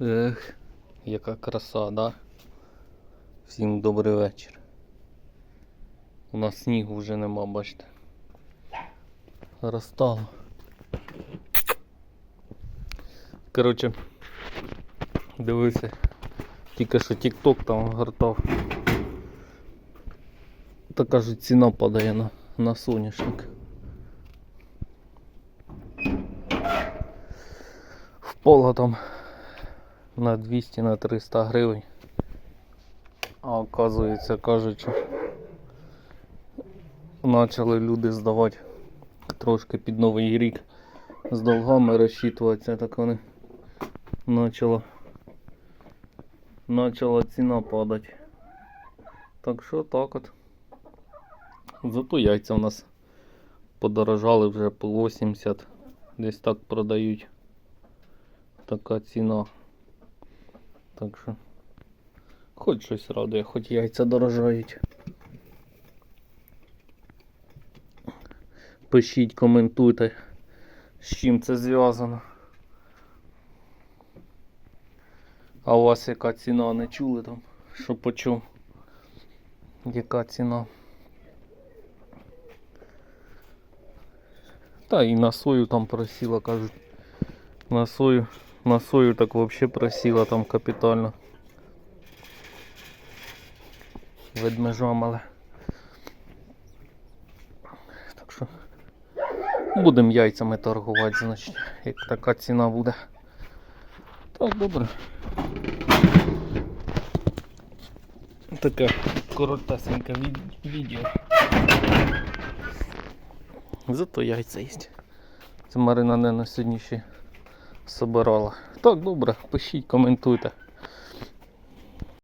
Ех, яка краса, да? Всім добрий вечір. У нас снігу вже нема, бачите. Розтало. Коротше, дивися, тільки що TikTok там гортав. Та кажуть, ціна падає на, на соняшник. Впала там на 200 на 300 гривень. А оказується, кажуть, що почали люди здавати трошки під новий рік з долгами розчитуватися, так вони почала, почала ціна падати. Так що так от. Зато яйця у нас подорожали вже по 80, десь так продають. Така ціна. Так що хоч щось радує, хоч яйця дорожають. Пишіть, коментуйте, з чим це зв'язано. А у вас яка ціна не чули там? Що по чому? Яка ціна? Та і на сою там просила, кажуть. На сою, на сою так вообще просила там капітально. Ведмежом, але. Так що будемо яйцями торгувати, значить, як така ціна буде. Так, добре. Таке коротесеньке відео. Зато яйця є. Це Марина не на сьогодні ще собирала. Так, добре, пишіть, коментуйте.